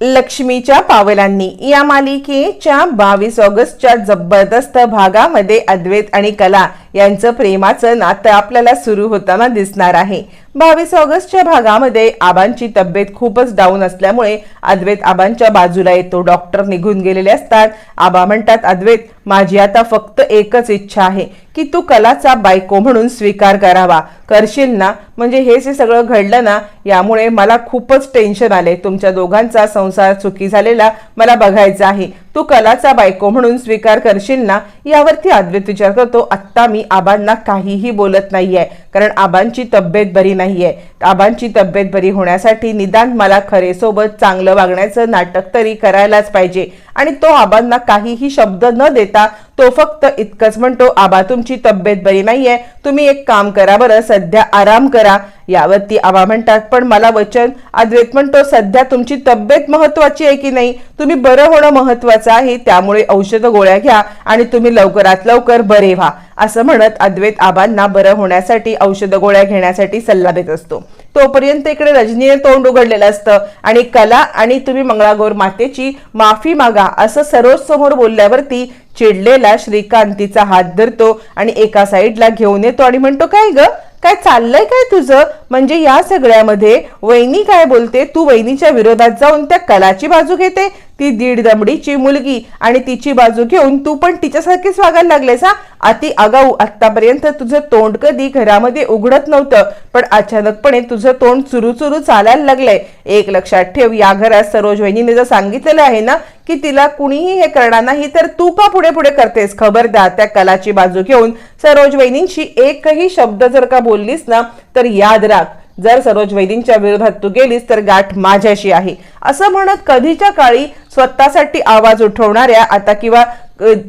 लक्ष्मीच्या पावलांनी. या मालिकेच्या बावीस ऑगस्टच्या जबरदस्त भागामध्ये अद्वैत आणि कला यांचं प्रेमाचं नातं आपल्याला सुरू होताना दिसणार आहे. बावीस ऑगस्टच्या भागामध्ये आबांची तब्येत खूपच डाऊन असल्यामुळे अद्वैत आबांच्या बाजूला येतो. डॉक्टर निघून गेलेले असतात. आबा म्हणतात अद्वैत माझी आता फक्त एकच इच्छा आहे की तू कलाचा बायको म्हणून स्वीकार करावा. करशील ना? म्हणजे हे जे सगळं घडलं ना यामुळे मला खूपच टेन्शन आले तुमच्या दोघांचा संसार चुकी झालेला मला बघायचा आहे. तू कलाचा बायको म्हणून स्वीकार करशील ना यावरती अद्वैत विचार करतो. आत्ता मी आबांना काहीही बोलत नाहीये. कारण आबांची तब्येत बरी नाहीये. आबांची तब्येत बरी होण्यासाठी निदान मला खरेसोबत चांगलं वागण्याचं नाटक तरी करायलाच पाहिजे. आणि तो आबांना काहीही शब्द न देता तो फक्त इतकंच म्हणतो आबा तुमची तब्येत बरी नाही आहे तुम्ही एक काम करा बरं सध्या आराम करा. यावरती आबा म्हणतात पण मला वचन. अद्वैत म्हणतो सध्या तुमची तब्येत महत्वाची आहे की नाही? तुम्ही बरं होणं महत्वाचं आहे त्यामुळे औषध गोळ्या घ्या आणि तुम्ही लवकरात लवकर बरे व्हा. असं म्हणत अद्वैत आबांना बरं होण्यासाठी औषध गोळ्या घेण्यासाठी सल्ला देत असतो. तोपर्यंत इकडे रजनीने तोंड उघडलेलं असतं आणि कला आणि तुम्ही मंगळागौर मातेची माफी मागा असं सरोज समोर बोलल्यावरती चिडलेला श्रीकांत तिचा हात धरतो आणि एका साईडला घेऊन येतो आणि म्हणतो काय ग? काय चाललंय काय तुझं? म्हणजे या सगळ्यामध्ये वहिनी काय बोलते? तू वहिनीच्या विरोधात जाऊन त्या कलाची बाजू घेते? ती दीड दमडीची मुलगी आणि तिची बाजू घेऊन तू पण तिच्यासारखीच वागायला लागलेस हा? अति आगाऊ आतापर्यंत तुझं तोंड कधी घरामध्ये उघडत नव्हतं पण अचानकपणे तुझं तोंड चुरू चुरू चालायला लागलंय. एक लक्षात ठेव या घरात सरोज वहिनीने जर सांगितलेलं आहे ना की तिला कुणीही हे करणार नाही तर तू का पुढे पुढे करतेस? खबरदार त्या कलाची बाजू घेऊन सरोज वहिनींशी एकही शब्द जर का बोललीस ना तर याद राख. जर सरोज वैदींच्या विरोधात तू गेलीस तर गाठ माझ्याशी आहे. असं म्हणत कधीच्या काळी स्वतःसाठी आवाज उठवणाऱ्या आता किंवा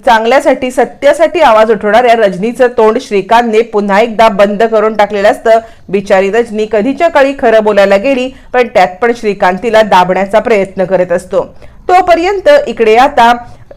चांगल्यासाठी सत्यासाठी आवाज उठवणाऱ्या रजनीचं तोंड श्रीकांतने पुन्हा एकदा बंद करून टाकलेलं असतं. बिचारी रजनी कधीच्या काळी खरं बोलायला गेली पण त्यात पण श्रीकांत तिला दाबण्याचा प्रयत्न करत असतो. तोपर्यंत इकडे आता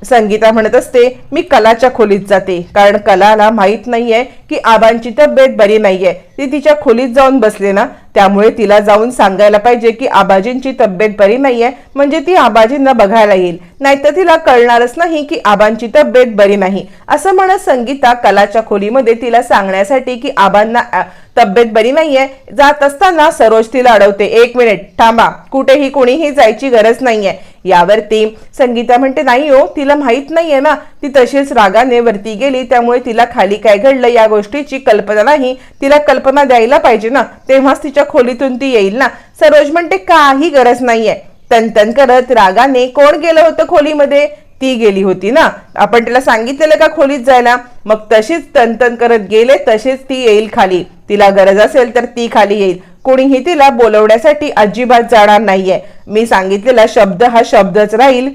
संगीता म्हणत असते मी कलाच्या खोलीत जाते कारण कलाला माहीत नाहीये की आबांची तब्येत बरी नाहीये. ती तिच्या खोलीत जाऊन बसले ना त्यामुळे तिला जाऊन सांगायला पाहिजे की आबाजींची तब्येत बरी नाहीये म्हणजे ती आबाजींना बघायला येईल. नाहीतर तिला कळणारच नाही की आबांची तब्येत बरी नाही. असं म्हणत संगीता कलाच्या खोलीमध्ये तिला सांगण्यासाठी की आबांना तब्येत बरी नाहीये जात असताना सरोज तिला अडवते एक मिनिट थांबा कुठेही कोणीही जायची गरज नाहीये. यावरती संगीता म्हणते नाही हो तिला माहीत नाहीये ना ती तशीच रागाने वरती गेली त्यामुळे तिला खाली काय घडलं या गोष्टीची कल्पना नाही तिला कल्पना द्यायला पाहिजे ना तेव्हाच तिच्या खोलीतून ती येईल ना. सरोज म्हणते काही गरज नाहीये. तनतन करत रागाने कोण गेलं होतं खोलीमध्ये? ती गेली होती ना. आपण तिला सांगितलेलं का खोलीत जायला? मग तशीच तनतन करत गेले तशीच ती येईल खाली. तिला गरज असेल तर ती खाली येईल. कोणीही तिला बोलवण्यासाठी अजिबात जाणार नाहीये. मी सांगितलेला शब्द हा शब्दच राहील.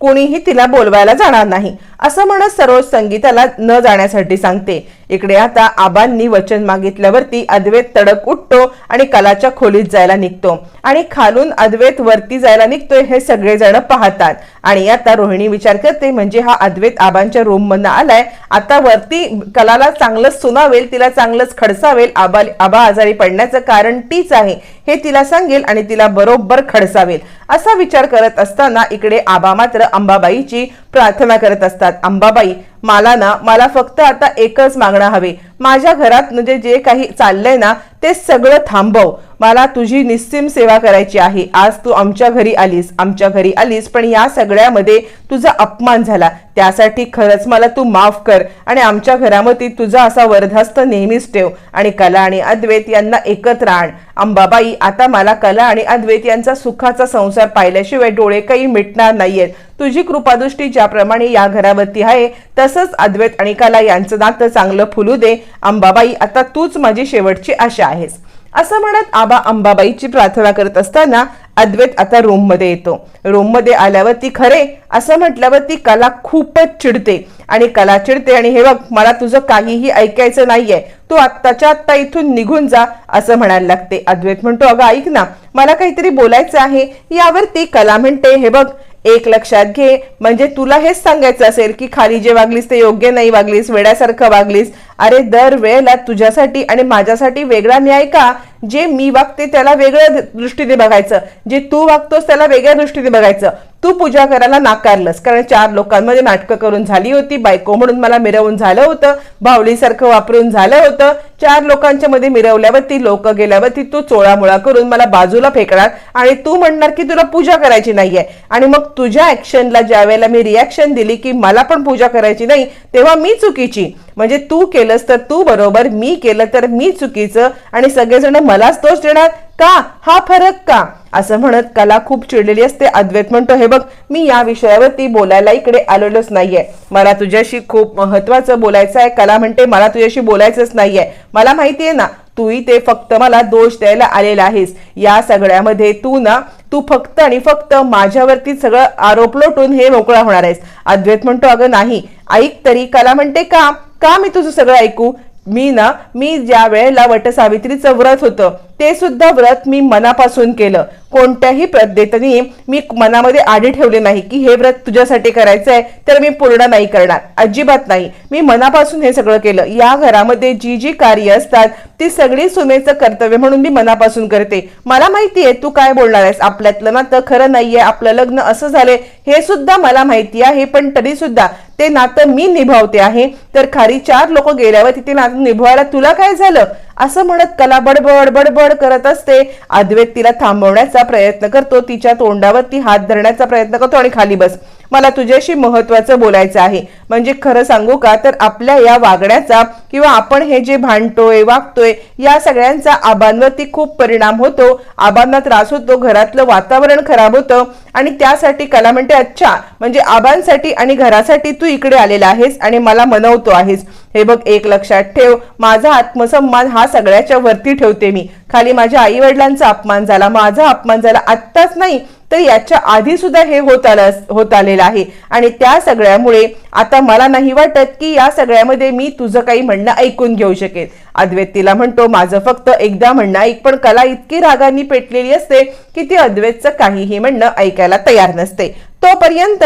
कोणीही तिला बोलवायला जाणार नाही. असं म्हणत सरोज संगीताला न जाण्यासाठी सांगते. इकडे आता आबांनी वचन मागितल्यावरती अद्वैत तडक उठतो आणि कलाच्या खोलीत जायला निघतो. आणि खालून अद्वैत वरती जायला निघतोय हे सगळेजण पाहतात. आणि आता रोहिणी विचार करते म्हणजे हा अद्वैत आबांच्या रूम मधनं आलाय? आता वरती कलाला चांगलंच सुनावेल तिला चांगलंच खडसावेल. आबा आबा आजारी पडण्याचं कारण तीच आहे. हे तिला सांगेल आणि तिला बरोबर खडसावेल. असा विचार करत असताना इकडे आबा मात्र अंबाबाईची प्रार्थना करत असतात. अंबाबाई मला ना मला फक्त आता एकच मागणं हवे. माझ्या घरात म्हणजे जे काही चाललंय ना ते सगळं थांबव. मला तुझी निस्सीम सेवा करायची आहे. आज तू आमच्या घरी आलीस. आमच्या घरी आलीस पण या सगळ्यामध्ये तुझा अपमान झाला. त्यासाठी खरंच मला तू माफ कर आणि आमच्या घरामध्ये तुझा असा वर्धास्त नेहमीच ठेव. आणि कला आणि अद्वैत यांना एकत्र आण. अंबाबाई आता मला कला आणि अद्वैत यांचा सुखाचा संसार पाहिल्याशिवाय डोळे काही मिटणार नाहीयेत. तुझी कृपादृष्टी ज्याप्रमाणे या घरावरती आहे तसंच अद्वैत आणि कला यांचं नातं चांगलं फुलू दे. अंबाबाई आता तूच माझी शेवटची आशा. आहेस. असं म्हणत आबा अंबाबाईची प्रार्थना करत असताना अद्वैत आता रोममध्ये येतो. रोममध्ये आल्यावर ती खरे असं म्हटल्यावर ती कला खूपच चिडते. आणि कला चिडते आणि हे बघ मला तुझं काहीही ऐकायचं नाहीये. तू आत्ताच्या आत्ता इथून निघून जा असं म्हणायला लागते. अद्वैत म्हणतो अगं ऐक ना मला काहीतरी बोलायचं आहे. यावर ती कला म्हणते हे बघ एक लक्षात घे. म्हणजे तुला हेच सांगायचं असेल की खाली जे वागलीस ते योग्य नाही वागलीस वेड्यासारखं वागलीस. अरे दर वेळेला तुझ्यासाठी आणि माझ्यासाठी वेगळा न्याय का? जे मी वागते त्याला वेगळ्या दृष्टीने बघायचं. जे तू वागतोस त्याला वेगळ्या दृष्टीने बघायचं. तू पूजा करायला नाकारलंस. कारण चार लोकांमध्ये नाटकं करून झाली होती बायको म्हणून मला मिरवून झालं होतं भावलीसारखं वापरून झालं होतं. चार लोकांच्या मध्ये मिरवल्यावरती लोक गेल्यावर ती तू चोळामुळा करून मला बाजूला फेकणार आणि तू म्हणणार की तुला पूजा करायची नाहीये. आणि मग तुझ्या ऍक्शनला ज्या वेळेला मी रिॲक्शन दिली की मला पण पूजा करायची नाही तेव्हा मी चुकीची. म्हणजे तू केलंस तर तू बरोबर मी केलं तर मी चुकीचं आणि सगळेजण मलाच दोष देणार. का? हा फरक का? असं म्हणत कला खूप चिडलेली असते. अद्वैत म्हणतो हे बघ मी या विषयावरती बोलायला इकडे आलेलोच नाहीये. मला तुझ्याशी खूप महत्वाचं बोलायचं आहे. कला म्हणते मला तुझ्याशी बोलायचंच नाहीये. मला माहितीये ना तूही ते फक्त मला दोष द्यायला आलेला आहेस. या सगळ्यामध्ये तू ना तू फक्त आणि फक्त माझ्यावरती सगळं आरोप लोटून हे मोकळा होणार आहेस. अद्वैत म्हणतो अगं नाही. ऐक तरी कला म्हणते का? का मी तुझं सगळं ऐकू? मी ना मी ज्या वेळेला वटसावित्रीचं व्रत होतं ते सुद्धा व्रत मी मनापासून केलं. कोणत्याही पद्धतीने मी मनामध्ये आधी ठेवले नाही की हे व्रत तुझ्यासाठी करायचं आहे तर मी पूर्ण नाही करणार. अजिबात नाही. मी मनापासून हे सगळं केलं. या घरामध्ये जी जी कार्य असतात ती सगळी सुनेचं कर्तव्य म्हणून मी मनापासून करते. मला माहिती आहे तू काय बोलणार आहेस? आपल्यातलं नातं खरं नाहीये आपलं लग्न असं झालंय हे सुद्धा मला माहिती आहे पण तरी सुद्धा ते नातं मी निभावते आहे. तर खाली चार लोक गेल्यावर तिथे नातं निभवायला तुला काय झालं? असं म्हणत कला बडबड बडबड करत असते. अद्वैत तिला थांबवण्याचा प्रयत्न करतो. तिच्या तोंडावर ती हात धरण्याचा प्रयत्न करतो आणि खाली बस. मला तुझ्याशी महत्वाचं बोलायचं आहे. म्हणजे खरं सांगू का? तर आपल्या या वागण्याचा किंवा आपण हे जे भांडतोय वागतोय या सगळ्यांचा आबांवरती खूप परिणाम होतो. आबांना त्रास होतो घरातलं वातावरण खराब होतं आणि त्यासाठी कला म्हणते अच्छा म्हणजे आबांसाठी आणि घरासाठी तू इकडे आलेला आहेस आणि मला मनवतो आहेस. हे बघ एक लक्षात ठेव माझा आत्मसन्मान हा सगळ्याच्या वरती ठेवते मी. खाली माझ्या आई वडिलांचा अपमान झाला माझा अपमान झाला. आत्ताच नाही तर याच्या आधी सुद्धा हे होत आलं होत आलेलं आहे. आणि त्या सगळ्यामुळे आता मला नाही वाटत की या सगळ्यामध्ये मी तुझं काही म्हणणं ऐकून घेऊ शकेल अद्वैत तिला म्हणतो माझं फक्त एकदा म्हणणं ऐक पण कला इतकी रागांनी पेटलेली असते की ती अद्वैतचं काहीही म्हणणं ऐकायला तयार नसते. तोपर्यंत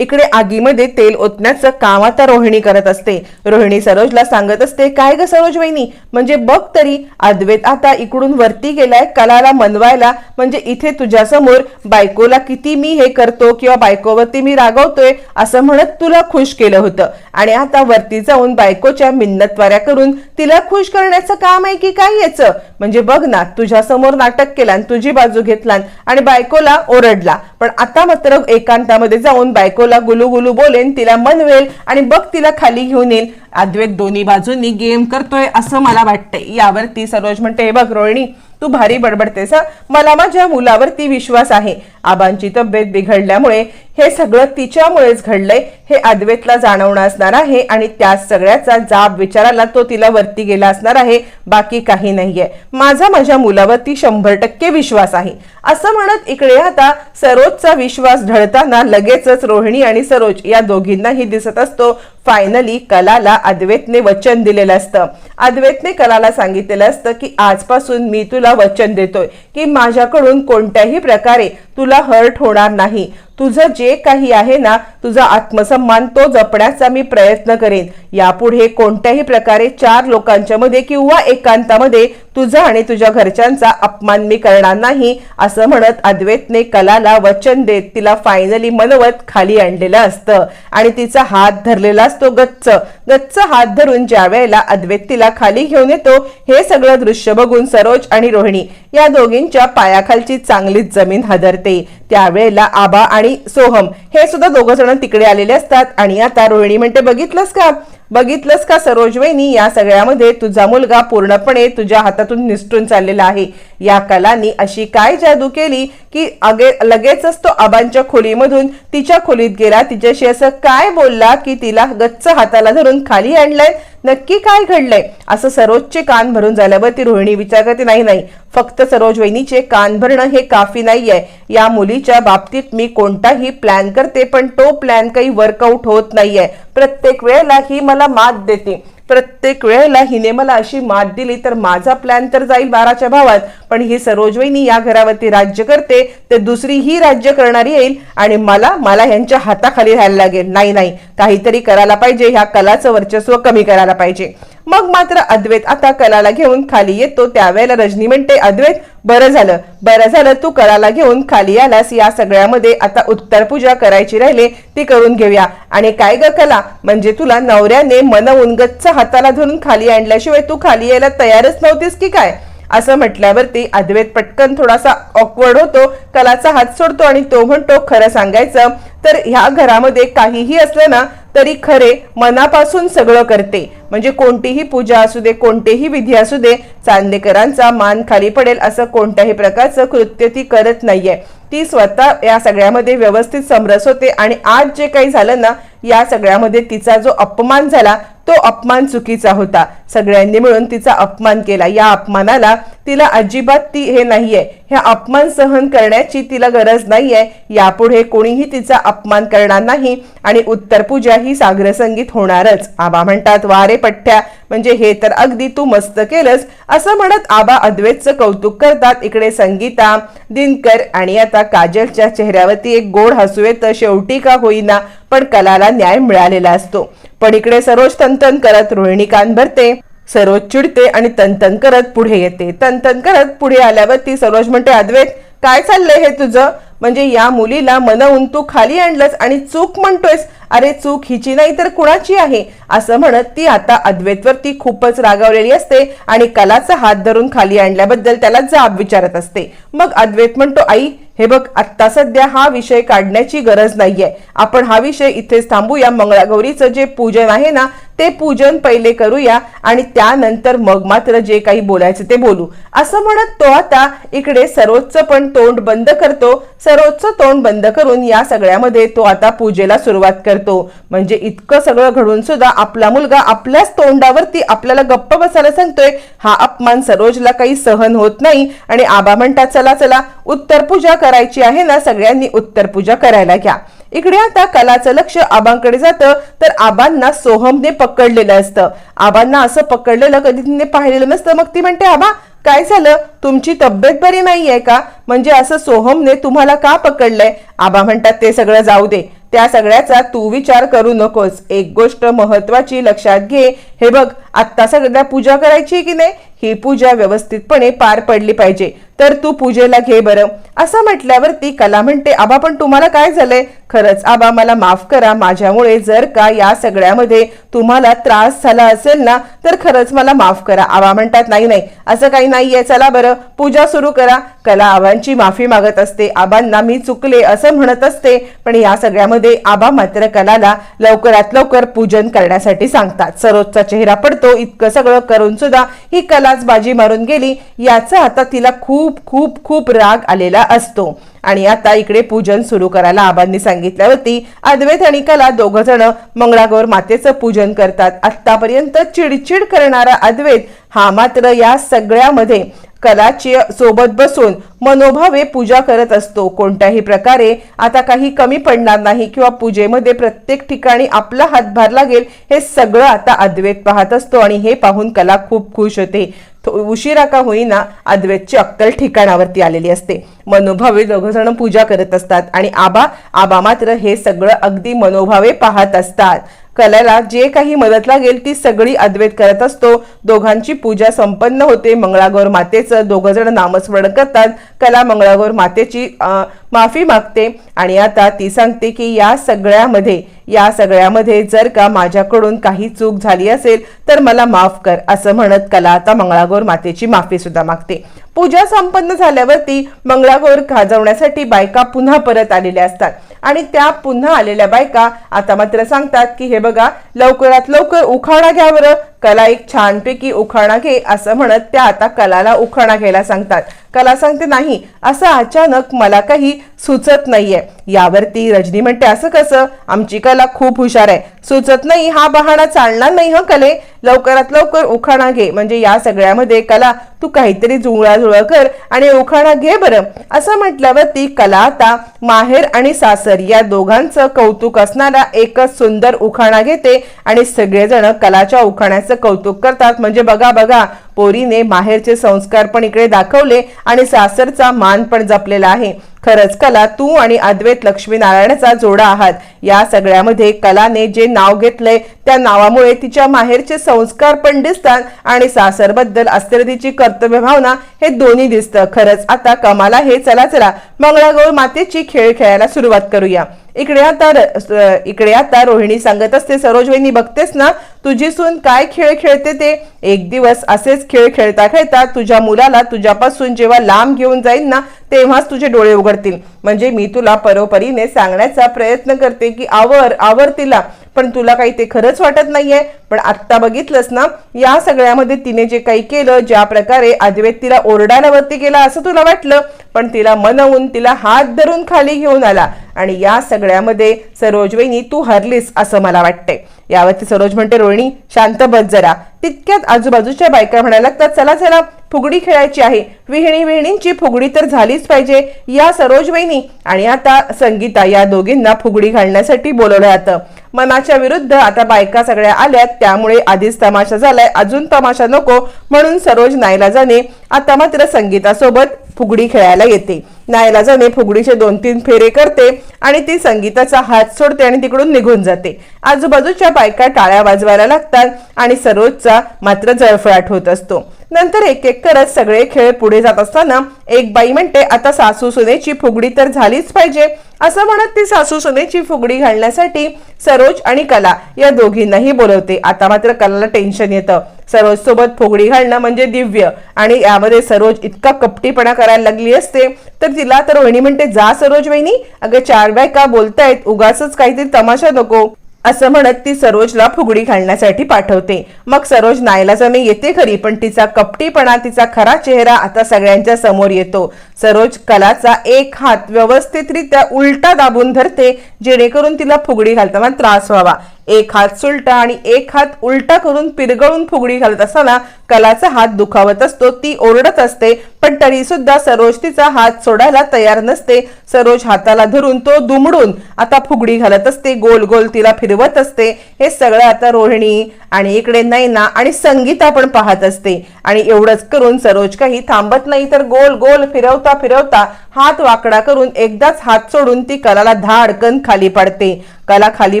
इकडे आगीमध्ये तेल ओतण्याचं काम आता रोहिणी करत असते. रोहिणी सरोजला सांगत असते काय ग सरोज वहिनी म्हणजे बघ तरी अद्वैत आता इकडून वरती गेलाय कलाला मनवायला. म्हणजे इथे तुझ्यासमोर बायकोला किती मी हे करतो किंवा बायकोवरती मी रागवतोय असं म्हणत तुला खुश केलं होतं. आणि आता वरती जाऊन बायकोच्या मिन्नतवाऱ्या करून तिला खुश करण्याचं काम आहे की काय याचं? म्हणजे बघ ना तुझ्यासमोर नाटक केला तुझी बाजू घेतला आणि बायकोला ओरडला. पण आता मात्र एकांतामध्ये जाऊन बायकोला गुलू गुलू बोलेन तिला मनवेल आणि बघ तिला खाली घेऊन येईल. अद्वैत दोन्ही बाजूंनी गेम करतोय असं मला वाटतंय. यावरती सरोज म्हणते हे बघ रोहिणी तू भारी बडबडतेस मला माझ्या मुलावरती विश्वास आहे. आबांची तब्येत बिघडल्यामुळे हे सगळं तिच्यामुळेच घडलंय हे अद्वैतला जाणवणं असणार आहे आणि त्या सगळ्याचा जाब विचाराला तो तिला वरती गेला असणार आहे बाकी काही नाहीये. माझा माझ्या मुलावरती शंभर टक्के विश्वास आहे. असं म्हणत इकडे आता सरोजचा विश्वास ढळताना लगेचच रोहिणी आणि सरोज या दोघींनाही दिसत असतो फायनली कलाला अद्वैतने वचन दिलेलं असतं. अद्वैतने कलाला सांगितलेलं असतं की आजपासून मी तुला वचन देतोय की माझ्याकडून कोणत्याही प्रकारे तुला हर्ट होणार नाही. तुझं जे काही आहे ना तुझा आत्मसन्मान तो जपण्याचा मी प्रयत्न करेन. यापुढे कोणत्याही प्रकारे चार लोकांच्या मध्ये किंवा एकांतामध्ये तुझा आणि तुझ्या घरच्यांचा अपमान मी करणार नाही असं म्हणत अद्वैतने कलाला वचन देत तिला फायनली मनवत खाली आणलेलं असतं. आणि तिचा हात धरलेला असतो गच्च. गच्च हात धरून ज्या वेळेला अद्वैत तिला खाली घेऊन येतो हे सगळं दृश्य बघून सरोज आणि रोहिणी या दोघींच्या पायाखालची चांगलीच जमीन हदरते. त्यावेळेला आबा आणि सोहम हे सुद्धा दोघ जण तिकडे आलेले असतात. आणि आता रोहिणी म्हणते बघितलंस का? बघितलंस का सरोज वहिनी? या सगळ्यामध्ये तुझा मुलगा पूर्णपणे तुझ्या हातातून निसटून चाललेला आहे. या कलानी अशी काय जादू केली की अगे लगेचच तो आबांच्या खोलीमधून तिच्या खोलीत गेला. तिच्याशी असं काय बोलला की तिला गच्च हाताला धरून खाली आणलंय? नक्की काय घडलंय? असं सरोजचे कान भरून झाल्यावर ती रोहिणी विचार करते नाही नाही फक्त सरोज वहिनीचे कान भरणं हे काफी नाहीये. या मुलीच्या बाबतीत मी कोणताही प्लॅन करते पण तो प्लॅन काही वर्कआउट होत नाहीये. प्रत्येक वेळेला ही मला मात देते. प्रत्येक वेळेला हिने मला अशी मात दिली तर माझा प्लॅन तर जाईल बाराच्या भावात. पण ही सरोजवैनी या घरावरती राज्य करते तर दुसरी ही राज्य करणारी येईल आणि मला मला ह्यांच्या हाताखाली राहायला लागेल. नाही नाही काहीतरी करायला पाहिजे. ह्या कलाचं वर्चस्व कमी करायला पाहिजे. मग मात्र अद्वैत आता कलाला घेऊन खाली येतो. त्यावेळेला रजनी म्हणते अद्वैत बरं झालं. बरं झालं तू कलाला घेऊन खाली आलास. या सगळ्यामध्ये आता उत्तर पूजा करायची राहिले ती करून घेऊया. आणि काय ग कला? म्हणजे तुला नवऱ्याने मन उनगच्च हाताला धरून खाली आणल्याशिवाय तू खाली यायला तयारच नव्हतीस की काय? असं म्हटल्यावरती अद्वैत पटकन थोडासा ऑकवर्ड होतो. कलाचा हात सोडतो आणि तो म्हणतो खरं सांगायचं तर ह्या घरामध्ये काहीही असलं ना तरी खरे मनापासून सगळं करते. म्हणजे कोणतीही पूजा असू दे कोणतेही विधी असू दे चांदेकरांचा मान खाली पडेल असं कोणत्याही प्रकारचं कृत्य ती करत नाहीये. ती स्वतः या सगळ्यामध्ये व्यवस्थित समरस होते आणि आज जे काही झालं ना या सगळ्यामध्ये तिचा जो अपमान झाला तो अपमान चुकीचा होता. सगळ्यांनी मिळून तिचा अपमान केला. या अपमानाला तिला अजिबात ती हे नाहीये. ह्या अपमान सहन करण्याची तिला गरज नाहीये. यापुढे कोणीही तिचा अपमान करणार नाही आणि उत्तर पूजा ही सागर संगीत होणारच. आबा म्हणतात वारे पठ्ठ्या म्हणजे हे तर अगदी तू मस्त केलंस. असं म्हणत आबा अद्वैतचं कौतुक करतात. इकडे संगीता दिनकर आणि आता काजलच्या चेहऱ्यावरती एक गोड हसू येतं. शेवटी का होईना पण कलाला न्याय मिळालेला असतो. पण इकडे सरोज तंतन करत रोहिणी कान भरते सरोज चिडते आणि तंतन करत पुढे येते. तंतन करत पुढे आल्यावर ती सरोज म्हणते अद्वैत काय चाललंय हे तुझं? म्हणजे या मुलीला मनवून तू खाली आणलंस आणि चूक म्हणतोयस? अरे चूक हिची नाही तर कुणाची आहे? असं म्हणत ती आता अद्वैतवरती खूपच रागावलेली असते आणि कलाचा हात धरून खाली आणल्याबद्दल त्याला जाब विचारत असते. मग अद्वैत म्हणतो आई हे बघ आत्ता सध्या हा विषय काढण्याची गरज नाहीये. आपण हा विषय इथेच थांबूया. मंगळागौरीचं जे पूजन आहे ना ते पूजन पहिले करूया आणि त्यानंतर मग मात्र जे काही बोलायचं ते बोलू. असं म्हणत तो आता इकडे सरोजच पण तोंड बंद करतो. सरोजचं तोंड बंद करून या सगळ्यामध्ये तो आता पूजेला सुरुवात करतो. म्हणजे इतकं सगळं घडून सुद्धा आपला मुलगा आपल्याच तोंडावरती आपल्याला गप्प बसायला सांगतोय हा अपमान सरोजला काही सहन होत नाही. आणि आबा म्हणतात चला चला उत्तर पूजा करायची आहे ना सगळ्यांनी उत्तर पूजा करायला घ्या. इकडे आता कलाचं लक्ष आबांकडे जातं तर आबांना सोहमने पकडलेलं असतं. आबांना असं पकडलेलं कधी तिने पाहिलेलं नसतं. मग ती म्हणते आबा काय झालं? तुमची तब्येत बरी नाहीये का? म्हणजे असं सोहमने तुम्हाला का पकडलंय? आबा म्हणतात ते सगळं जाऊ दे. त्या सगळ्याचा तू विचार करू नकोस. एक गोष्ट महत्वाची लक्षात घे. हे बघ आत्ता सगळ्या पूजा करायची की नाही? ही पूजा व्यवस्थितपणे पार पडली पाहिजे. तर तू पूजेला घे बरं. असं म्हटल्यावरती कला म्हणते आबा पण तुम्हाला काय झालंय? खरंच आबा मला माफ करा. माझ्यामुळे जर का या सगळ्यामध्ये तुम्हाला त्रास झाला असेल ना तर खरंच मला माफ करा. आबा म्हणतात नाही नाही. असं काही नाहीये. चला बरं. पूजा सुरू करा. कला आबांची माफी मागत असते. आबांना मी चुकले असं म्हणत असते. पण या सगळ्यामध्ये आबा मात्र कलाला लवकरात लवकर पूजन करण्यासाठी सांगतात. सरोजचा चेहरा पडतो. इतकं सगळं करून सुद्धा ही कला कलाच बाजी मारून गेली याचा आता तिला खूप खूप खूप राग आलेला असतो. आणि आता इकडे पूजन सुरू करायला आबांनी सांगितल्यावरती अद्वैत आणि कला दोघं जण मंगळागौर मातेचं पूजन करतात. आतापर्यंत चिडचिड करणारा अद्वैत हा मात्र या सगळ्यामध्ये कलाची सोबत बसून मनोभावे पूजा करत असतो. कोणत्याही प्रकारे आता काही कमी पडणार नाही किंवा पूजेमध्ये प्रत्येक ठिकाणी आपला हातभार लागेल हे सगळं आता अद्वैत पाहत असतो आणि हे पाहून कला खूप खुश होते. थो- उशिरा का होईना अद्वैतची अक्कल ठिकाणावरती आलेली असते. मनोभावे दोघंजण पूजा करत असतात आणि आबा आबा मात्र हे सगळं अगदी मनोभावे पाहत असतात. कलेला जे काही मदत लागेल ती सगळी अद्वैत करत असतो. दोघांची पूजा संपन्न होते. मंगळागौर मातेचं दोघं जण नामस्मरण करतात. कला मंगळागौर मातेची अं, माफी मागते आणि आता ती सांगते की या सगळ्यामध्ये या सगळ्यामध्ये जर का माझ्याकडून काही चूक झाली असेल तर मला माफ कर असं म्हणत कला आता मंगळागौर मातेची माफी सुद्धा मागते. पूजा संपन्न झाल्यावरती मंगळागौर खाजवण्यासाठी बायका पुन्हा परत आलेल्या असतात. आणि त्या पुन्हा आलेल्या बायका आता मात्र सांगतात की हे बघा लवकरात लवकर उखाडा घ्या बरं कला एक छानपैकी उखाणा घे असं म्हणत त्या आता कलाला उखाणा घ्यायला सांगतात. कला सांगते नाही असं अचानक मला काही सुचत नाहीये. यावरती रजनी म्हणते असं कसं? आमची कला खूप हुशार आहे. सुचत नाही हा बहाणा चालणार नाही ह कले? लवकरात लवकर उखाणा घे. म्हणजे या सगळ्यामध्ये कला तू काहीतरी जुळा कर आणि उखाणा घे बरं. असं म्हटल्यावरती कला आता माहेर आणि सासर या दोघांचं कौतुक असणारा एकच सुंदर उखाणा घेते आणि सगळेजण कलाच्या उखाण्याचं कौतुक करतात. म्हणजे बघा बघा पोरीने माहेरचे संस्कार पण इकडे दाखवले आणि सासरचा मान पण जपलेला आहे. खरंच कला तू आणि अद्वैत लक्ष्मीनारायणाचा जोडा आहात. या सगळ्यामध्ये कलाने जे नाव घेतलंय त्या नावामुळे तिच्या माहेरचे संस्कार पण दिसतात आणि सासरबद्दल असलेली तिची कर्तव्य भावना हे दोन्ही दिसतं. खरंच आता कमाला हे चला चला. मंगळागौर मातेची खेळ खेळायला सुरुवात करूया. इकडे आता र- इकडे आता रोहिणी सांगत असते सरोजवहिनी बघतेस ना तुझी सून काय खेळ खेळते ते? एक दिवस असेच खेळ खेळता खेळता तुझ्या मुलाला तुझ्यापासून जेव्हा लांब घेऊन जाईल ना तेव्हाच तुझे डोळे उघडतील. म्हणजे मी तुला परोपरीने सांगण्याचा प्रयत्न करते की आवर आवर तिला. पण तुला काही ते खरंच वाटत नाहीये. पण आत्ता बघितलंस ना या सगळ्यामध्ये तिने जे काही केलं ज्या प्रकारे अद्वैत तिला ओरडाण्यावरती वरती असं तुला वाटलं पण तिला मनवून तिला हात धरून खाली घेऊन आला. आणि या सगळ्यामध्ये सरोज वहिनी तू हरलीस असं मला वाटतंय. यावरती सरोज म्हणते रोहिणी शांत बस जरा. तितक्यात आजूबाजूच्या बायका म्हणायला लागतात चला चला फुगडी खेळायची आहे. विहिणी विहिणींची फुगडी तर झालीच पाहिजे. या सरोज वहिनी आणि आता संगीता या दोघींना फुगडी घालण्यासाठी बोलवलं जातं. मनाच्या विरुद्ध आता बायका सगळ्या आल्यात त्यामुळे आधीच तमाशा झालाय. अजून तमाशा नको म्हणून सरोज नाईलाजाने आता मात्र संगीतासोबत फुगडी खेळायला येते. नायलाजाने फुगडीचे दोन तीन फेरे करते आणि ती संगीताचा हात सोडते आणि तिकडून निघून जाते. आजूबाजूच्या बायका टाळ्या वाजवायला लागतात आणि सरोजचा मात्र जळफळाट होत असतो. नंतर एक एक करत सगळे खेळ पुढे जात असताना एक बाई म्हणते आता सासू सुनेची फुगडी तर झालीच पाहिजे. असं म्हणत ती सासू सुनेची फुगडी घालण्यासाठी सरोज आणि कला या दोघींनाही बोलवते. आता मात्र कलाला टेन्शन येतं. सरोज सोबत फुगडी घालणं म्हणजे दिव्य. आणि यामध्ये सरोज इतका कपटीपणा करायला लागली असते तर तिला तर वहिनी म्हणते जा सरोज वहिनी अगं चार बाय का बोलतायत उगाच काहीतरी तमाशा नको. असं म्हणत ती सरोजला फुगडी घालण्यासाठी पाठवते. मग सरोज नाईलाजाने येते खरी पण तिचा कपटीपणा तिचा खरा चेहरा आता सगळ्यांच्या समोर येतो. सरोज कलाचा एक हात व्यवस्थितरित्या उलटा दाबून धरते जेणेकरून तिला फुगडी घालताना त्रास व्हावा. एक हात सुलटा आणि एक हात उलटा करून पिरगळून फुगडी घालत असताना कलाचा हात दुखावत असतो ती ओरडत असते पण तरी सुद्धा सरोज तिचा हात सोडायला तयार नसते. सरोज हाताला धरून तो दुमडून आता फुगडी घालत असते गोल गोल तिला फिरवत असते. हे सगळं आता रोहिणी आणि इकडे नैना आणि संगीता पण पाहत असते. आणि एवढंच करून सरोज काही थांबत नाही तर गोल गोल फिरवता फिरवता हात वाकडा करून एकदाच हात सोडून ती कलाला धाडकन खाली पडते. कला खाली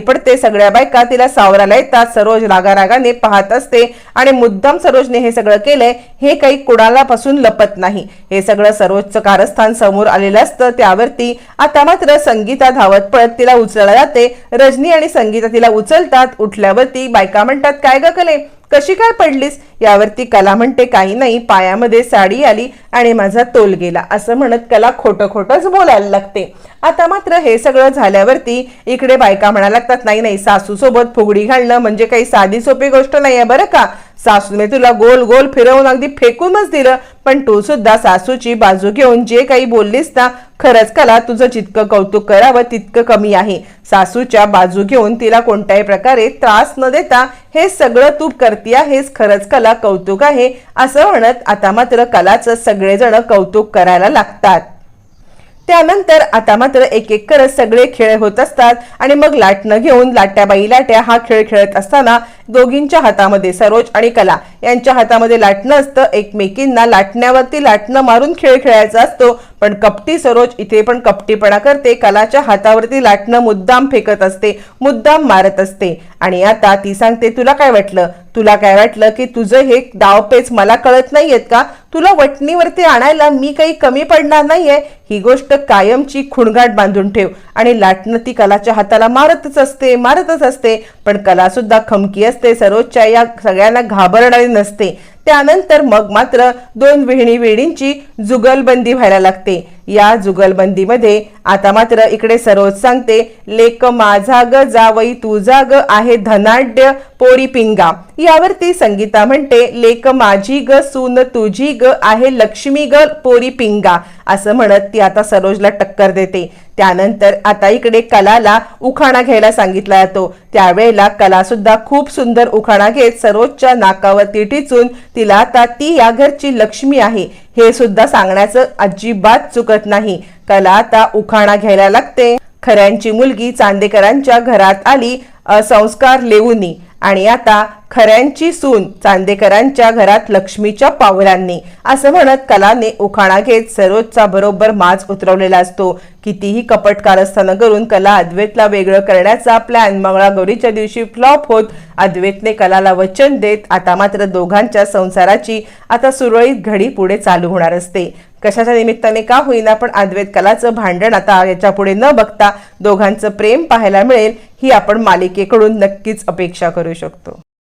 पडते. सगळ्या बायका तिला सावराला येतात. सरोज रागारागाने पाहत असते. आणि मुद्दाम सरोजने हे सगळं केलंय हे काही कुणालापासून लपत नाही. हे सगळं सरोजचं कारस्थान समोर आलेलं असतं. त्यावरती आता मात्र संगीता धावत पळत तिला उचलला जाते. रजनी आणि संगीता तिला उचलतात. उठल्यावरती बायका म्हणतात काय ग कले? कशी काय पडलीस? यावरती कला म्हणते काही नाही पायामध्ये साडी आली आणि माझा तोल गेला असं म्हणत कला खोटं खोटंच बोलायला लागते. आता मात्र हे सगळं झाल्यावरती इकडे बायका म्हणायला लागतात नाही नाही सासूसोबत फुगडी घालणं म्हणजे काही साधी सोपी गोष्ट नाहीये बरं का? सासूने तुला गोल गोल फिरवून अगदी फेकूनच दिलं पण तू सुद्धा सासूची बाजू घेऊन जे काही बोललीस ना खरंच कला तुझं जितकं कौतुक करावं तितकं कमी आहे. सासूच्या बाजू घेऊन तिला कोणत्याही प्रकारे त्रास न देता हे सगळं तू करते आहेस खरंच कला कौतुक आहे असं म्हणत आता मात्र कलाचं सगळेजण कौतुक करायला लागतात. त्यानंतर आता मात्र एक एक करत सगळे खेळ होत असतात आणि मग लाटणं घेऊन लाट्याबाई लाट्या हा खेळ खेळत असताना दोघींच्या हातामध्ये सरोज आणि कला यांच्या हातामध्ये लाटणं असतं. एकमेकींना लाटण्यावरती लाटणं मारून खेळ खेळायचा असतो. पण कपटी सरोज इथे पण कपटीपणा करते. कलाच्या हातावरती लाटणं मुद्दाम फेकत असते मुद्दाम मारत असते. आणि आता ती सांगते तुला काय वाटलं? तुला काय वाटलं की तुझं हे डावपेच मला कळत नाहीयेत का? तुला वटणीवरती आणायला मी काही कमी पडणार नाहीये? ही गोष्ट कायमची खुणगाट बांधून ठेव. आणि लाटणं ती कलाच्या हाताला मारतच असते मारतच असते. पण कला सुद्धा खमकी असते. सरोजच्या या सगळ्यांना घाबरणारी नसते. त्यानंतर मग मात्र दोन विहिणी विहिणींची जुगलबंदी व्हायला लागते. या जुगलबंदीमध्ये. आता मात्र इकडे सरोज सांगते लेक माझा ग जावई तुझा ग आहे धनाढ्य पोरी पिंगा. यावरती संगीता म्हणते लेक माझी ग सून तुझी ग आहे लक्ष्मी ग पोरी पिंगा. असं म्हणत ती आता सरोजला टक्कर देते. त्यानंतर आता इकडे कलाला उखाणा घ्यायला सांगितला जातो. त्यावेळेला कला सुद्धा खूप सुंदर उखाणा घेत सरोजच्या नाकावरती टिचून तिला आता ती या घरची लक्ष्मी आहे. हे सुद्धा सांगण्याचं अजिबात चुकत नाही. कला आता उखाणा घ्यायला लागते. खऱ्यांची मुलगी चांदेकरांच्या घरात आली संस्कार लेऊनी. आणि आता खऱ्यांची सून चांदेकरांच्या घरात लक्ष्मीच्या पावलांनी. असं म्हणत कलाने उखाणा घेत सरोजचा बरोबर माज उतरवलेला असतो. कितीही कपट कारस्थानं करून कला अद्वैतला वेगळं करण्याचा प्लॅन मंगळागौरीच्या दिवशी फ्लॉप होत अद्वैतने कलाला वचन देत आता मात्र दोघांच्या संसाराची आता सुरळीत घडी पुढे चालू होणार असते. कशाच्या निमित्ताने का होईना पण अद्वैत कलाचं भांडण आता याच्यापुढे न बघता दोघांचं प्रेम पाहायला मिळेल ही आपण मालिकेकडून नक्कीच अपेक्षा करू शकतो.